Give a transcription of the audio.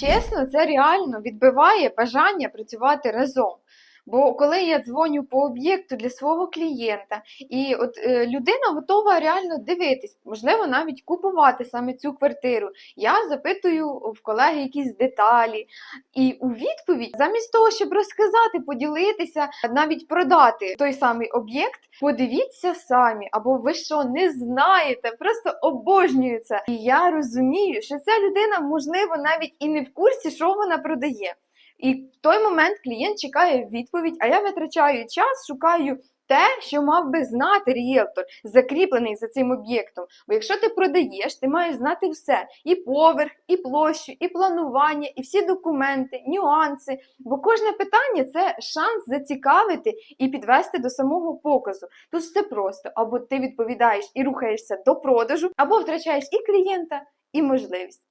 Чесно, це реально відбиває бажання працювати разом. Бо коли я дзвоню по об'єкту для свого клієнта, і от е, людина готова реально дивитись, можливо, навіть купувати саме цю квартиру, я запитую в колеги якісь деталі. І у відповідь, замість того, щоб розказати, поділитися, навіть продати той самий об'єкт, подивіться самі, або ви що не знаєте, просто обожнюю. І я розумію, що ця людина, можливо, навіть і не в курсі, що вона продає. І в той момент клієнт чекає відповідь, а я витрачаю час, шукаю те, що мав би знати ріелтор, закріплений за цим об'єктом. Бо якщо ти продаєш, ти маєш знати все: і поверх, і площу, і планування, і всі документи, нюанси. Бо кожне питання це шанс зацікавити і підвести до самого показу. Тут все просто: або ти відповідаєш і рухаєшся до продажу, або втрачаєш і клієнта, і можливість.